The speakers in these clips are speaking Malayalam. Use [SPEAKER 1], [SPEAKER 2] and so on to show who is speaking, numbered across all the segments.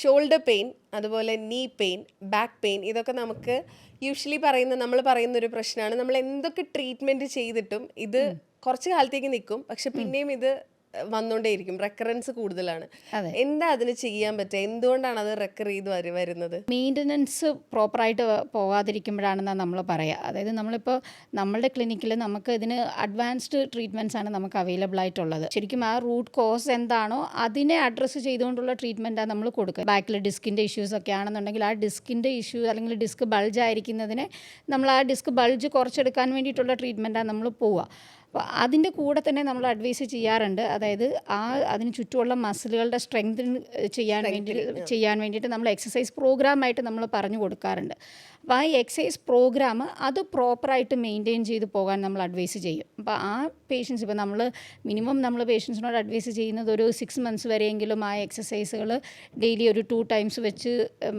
[SPEAKER 1] ഷോൾഡർ പെയിൻ അതുപോലെ നീ പെയിൻ ബാക്ക് പെയിൻ ഇതൊക്കെ നമുക്ക് യൂഷ്വലി പറയുന്ന നമ്മൾ പറയുന്ന ഒരു പ്രശ്നമാണ്. നമ്മൾ എന്തൊക്കെ ട്രീറ്റ്മെന്റ് ചെയ്തിട്ടും ഇത് കുറച്ച് കാലത്തേക്ക് നിൽക്കും. പക്ഷെ പിന്നെയും ഇത് വന്നുകൊണ്ടേയിരിക്കും റെക്കറൻസ് കൂടുതലാണ്. എന്താ അതിന് ചെയ്യാൻ പറ്റുക? എന്തുകൊണ്ടാണ് അത് റെക്കർ ചെയ്ത് വരു- വരുന്നത്?
[SPEAKER 2] മെയിന്റനൻസ് പ്രോപ്പറായിട്ട് പോകാതിരിക്കുമ്പോഴാണെന്നാണ് നമ്മൾ പറയുക അതായത് നമ്മളിപ്പോൾ നമ്മളുടെ ക്ലിനിക്കിൽ നമുക്ക് ഇതിന് അഡ്വാൻസ്ഡ് ട്രീറ്റ്മെന്റ്സ് ആണ് നമുക്ക് അവൈലബിൾ ആയിട്ടുള്ളത്. ശരിക്കും ആ റൂട്ട് കോസ് എന്താണോ അതിനെ അഡ്രസ്സ് ചെയ്തുകൊണ്ടുള്ള ട്രീറ്റ്മെന്റാണ് നമ്മൾ കൊടുക്കുക. ബാക്കിൽ ഡിസ്കിന്റെ ഇഷ്യൂസ് ഒക്കെ ആണെന്നുണ്ടെങ്കിൽ ആ ഡിസ്കിന്റെ ഇഷ്യൂ അല്ലെങ്കിൽ ഡിസ്ക് ബൾജ് ആയിരിക്കുന്നതിനെ നമ്മൾ ആ ഡിസ്ക് ബൾജ് കുറച്ചെടുക്കാൻ വേണ്ടിയിട്ടുള്ള ട്രീറ്റ്മെന്റാണ് നമ്മൾ പോവുക. അപ്പോൾ അതിന്റെ കൂടെ തന്നെ നമ്മൾ അഡ്വൈസ് ചെയ്യാറുണ്ട്. അതായത് ആ അതിന് ചുറ്റുമുള്ള മസിലുകളുടെ സ്ട്രെങ്ത് ചെയ്യാൻ വേണ്ടി ചെയ്യാൻ വേണ്ടിയിട്ട് നമ്മൾ എക്സസൈസ് പ്രോഗ്രാമായിട്ട് നമ്മൾ പറഞ്ഞു കൊടുക്കാറുണ്ട്. അപ്പോൾ ആ എക്സസൈസ് പ്രോഗ്രാം അത് പ്രോപ്പറായിട്ട് മെയിന്റെയിൻ ചെയ്ത് പോകാൻ നമ്മൾ അഡ്വൈസ് ചെയ്യും. അപ്പോൾ ആ പേഷ്യൻസ് ഇപ്പോൾ നമ്മൾ മിനിമം നമ്മൾ പേഷ്യൻസിനോട് അഡ്വൈസ് ചെയ്യുന്നത് ഒരു സിക്സ് മന്ത്സ് വരെയെങ്കിലും ആ എക്സസൈസുകൾ ഡെയിലി ഒരു ടു ടൈംസ് വെച്ച്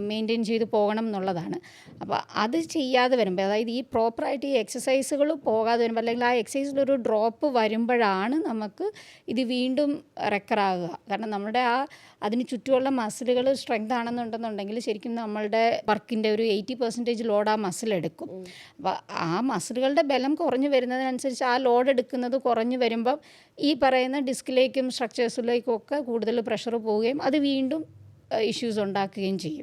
[SPEAKER 2] മെയിന്റെയിൻ ചെയ്ത് പോകണം എന്നുള്ളതാണ്. അപ്പോൾ അത് ചെയ്യാതെ വരുമ്പോൾ അതായത് ഈ പ്രോപ്പറായിട്ട് ഈ എക്സസൈസുകൾ പോകാതെ വരുമ്പോൾ അല്ലെങ്കിൽ ആ എക്സസൈസിലൊരു ഡ്രോപ്പ് വരുമ്പോഴാണ് നമുക്ക് ഇത് വീണ്ടും റെക്കറാകുക കാരണം നമ്മുടെ ആ അതിന് ചുറ്റുമുള്ള മസിലുകൾ സ്ട്രെങ്ത് ആണെന്നുണ്ടെന്നുണ്ടെങ്കിൽ ശരിക്കും നമ്മളുടെ വർക്കിന്റെ ഒരു എയ്റ്റി പെർസെന്റേജ് ലോഡ് ആ മസിൽ എടുക്കും. അപ്പോൾ ആ മസിലുകളുടെ ബലം കുറഞ്ഞു വരുന്നതിനനുസരിച്ച് ആ ലോഡ് എടുക്കുന്നത് കുറഞ്ഞു വരുമ്പം ഈ പറയുന്ന ഡിസ്കിലേക്കും സ്ട്രക്ചേഴ്സിലേക്കും ഒക്കെ കൂടുതൽ പ്രഷർ പോവുകയും അത് വീണ്ടും ഇഷ്യൂസ് ഉണ്ടാക്കുകയും ചെയ്യും.